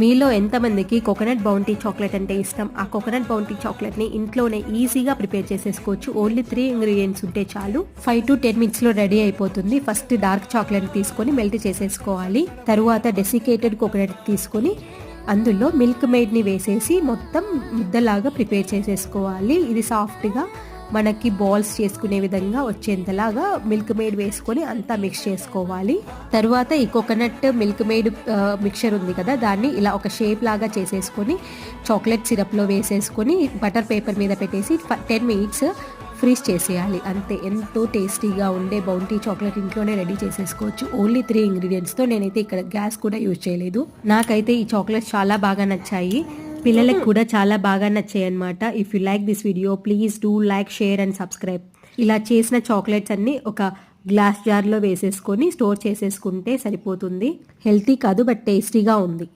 మీలో ఎంతమందికి coconut bounty chocolate అంటే ఇష్టం? ఆ కోకోనట్ బౌంటీ చాక్లెట్ని ఇంట్లోనే ఈజీగా ప్రిపేర్ చేసేసుకోవచ్చు. ఓన్లీ త్రీ ఇంగ్రీడియంట్స్ ఉంటే చాలు. ఫైవ్ టు టెన్ మినిట్స్లో రెడీ అయిపోతుంది. ఫస్ట్ డార్క్ చాక్లెట్ తీసుకొని మెల్ట్ చేసేసుకోవాలి. తరువాత డెసికేటెడ్ కోకోనట్ తీసుకొని అందులో మిల్క్ మేడ్ని వేసేసి మొత్తం ముద్దలాగా ప్రిపేర్ చేసేసుకోవాలి. ఇది సాఫ్ట్గా మనకి బాల్స్ చేసుకునే విధంగా వచ్చేంతలాగా మిల్క్ మేడ్ వేసుకొని అంతా మిక్స్ చేసుకోవాలి. తర్వాత ఈ కోకోనట్ మిల్క్ మేడ్ మిక్చర్ ఉంది కదా దాన్ని ఇలా ఒక షేప్ లాగా చేసేసుకొని చాక్లెట్ సిరప్లో వేసేసుకొని బటర్ పేపర్ మీద పెట్టేసి టెన్ మినిట్స్ ఫ్రీజ్ చేసేయాలి. అంతే ఎంతో టేస్టీగా ఉండే బౌంటీ చాక్లెట్ ఇంట్లోనే రెడీ చేసేసుకోవచ్చు. ఓన్లీ త్రీ ఇంగ్రీడియంట్స్తో నేనైతే ఇక్కడ గ్యాస్ కూడా యూజ్ చేయలేదు. నాకైతే ఈ చాక్లెట్స్ చాలా బాగా నచ్చాయి. పిల్లలకు కూడా చాలా బాగా నచ్చాయి అనమాట if you like this video please do like share and subscribe ఇలా చేసిన చాక్లెట్స్ అన్ని ఒక గ్లాస్ జార్లో వేసేసుకొని స్టోర్ చేసేసుకుంటే సరిపోతుంది. హెల్తీ కాదు బట్ టేస్టీగా ఉంది.